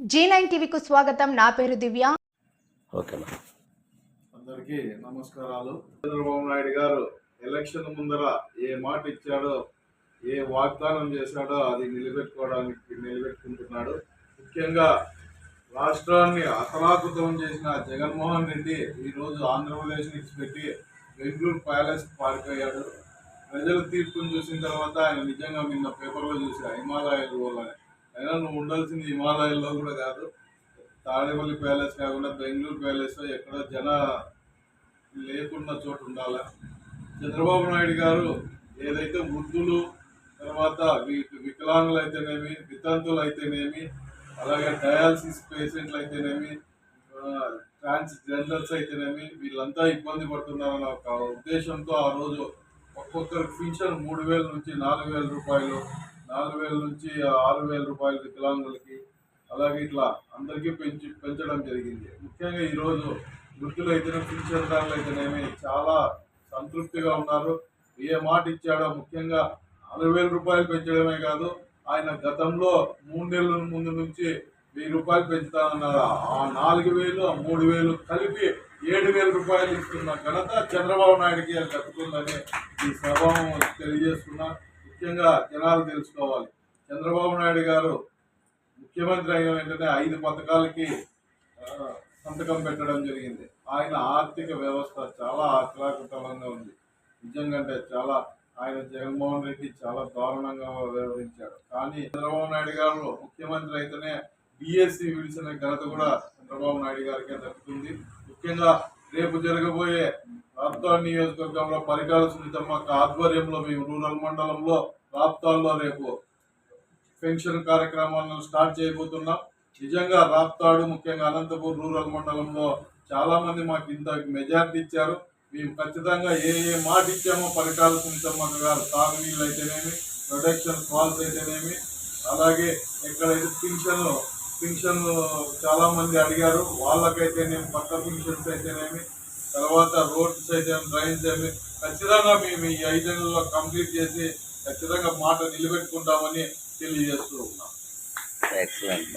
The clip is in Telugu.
జీ నైన్ టీవీకు స్వాగతం. నా పేరు దివ్య. ఓకేనా అందరికీ నమస్కారాలు. చంద్రబాబు నాయుడు గారు ఎలక్షన్ ముందర ఏ మాట ఇచ్చాడో ఏ వాగ్దానం చేశాడో అది నిలబెట్టుకోవడానికి నిలబెట్టుకుంటున్నాడు. ముఖ్యంగా రాష్ట్రాన్ని అతలాకుతం చేసిన జగన్మోహన్ రెడ్డి ఈరోజు ఆంధ్రప్రదేశ్ నుంచి పెట్టి బెంగళూరు ప్యాలెస్ పారిపోయాడు. ప్రజల తీర్పును చూసిన తర్వాత ఆయన నిజంగా నిన్న పేపర్లో చూసా హిమాలయాలు పోవాలని అయినా నువ్వు ఉండాల్సింది హిమాలయాల్లో కూడా కాదు. తాడేపల్లి ప్యాలెస్ కాకుండా బెంగళూరు ప్యాలెస్ ఎక్కడ జన లేకున్న చోటు ఉండాలి. చంద్రబాబు నాయుడు గారు ఏదైతే వృద్ధులు తర్వాత వికలాంగులు అయితేనేమి వితంతులు అయితేనేమి అలాగే డయాలసిస్ పేషెంట్లు అయితేనేమి ట్రాన్స్జెండర్స్ అయితేనేమి వీళ్ళంతా ఇబ్బంది పడుతున్నారన్న ఒక ఉద్దేశంతో ఆ రోజు ఒక్కొక్కరికి పింఛన్ మూడు వేల నుంచి నాలుగు వేల రూపాయలు నాలుగు వేల నుంచి ఆరు వేల రూపాయలు వికలాంగులకి అలాగే ఇట్లా అందరికీ పెంచి పెంచడం జరిగింది. ముఖ్యంగా ఈరోజు వృద్ధులు అయితేనే పింఛన్దారులు అయితేనేమి చాలా సంతృప్తిగా ఉన్నారు. ఏ మాట ఇచ్చాడో ముఖ్యంగా నాలుగు వేల రూపాయలు పెంచడమే కాదు ఆయన గతంలో మూడు నెలల ముందు నుంచి వెయ్యి రూపాయలు పెంచుతానన్నారు? ఆ నాలుగు వేలు ఆ మూడు వేలు కలిపి ఏడు వేల రూపాయలు ఇస్తున్న ఘనత చంద్రబాబు నాయుడికి దక్కుతుందని ఈ సభ తెలియజేస్తున్నా. ముఖ్యంగా జనాలు తెలుసుకోవాలి. చంద్రబాబు నాయుడు గారు ముఖ్యమంత్రి అయిన వెంటనే ఐదు పథకాలకి సంతకం పెట్టడం జరిగింది. ఆయన ఆర్థిక వ్యవస్థ చాలా ఆహ్లాదకరంగా ఉంది. నిజంగా అంటే చాలా ఆయన జగన్మోహన్ రెడ్డి చాలా దారుణంగా వ్యవహరించాడు. కానీ చంద్రబాబు నాయుడు గారు ముఖ్యమంత్రి అయితేనే బిఎస్సి విడిచిన ఘనత కూడా చంద్రబాబు నాయుడు గారికే దక్కుతుంది. ముఖ్యంగా రేపు జరగబోయే రాప్తాల్ నియోజకవర్గంలో పరిటాల సునీతమ్మ ఆధ్వర్యంలో మేము రూరల్ మండలంలో రాప్తాల్లో రేపు పెన్షన్ కార్యక్రమాలను స్టార్ట్ చేయబోతున్నాం. నిజంగా రాప్తాడు ముఖ్యంగా అనంతపూర్ రూరల్ మండలంలో చాలామంది మాకు ఇంత మెజార్టీ ఇచ్చారు. మేము ఖచ్చితంగా ఏ ఏ మాట ఇచ్చామో పరిటాల సునీతమ్మ గారు తాగునీళ్ళు అయితేనేమి ప్రొడక్షన్ ఫాల్స్ అయితేనేమి అలాగే ఎక్కడైతే పింఛన్లు పింఛన్లు చాలామంది అడిగారు వాళ్ళకైతేనేమి పక్క పింఛన్స్ అయితేనేమి తర్వాత రోడ్స్ అయితే డ్రైన్స్ ఏమి ఖచ్చితంగా మేము ఈ ఐదు నెలల్లో కంప్లీట్ చేసి ఖచ్చితంగా మాట నిలబెట్టుకుంటామని తెలియజేస్తూ ఉన్నాం. ఎక్సలెంట్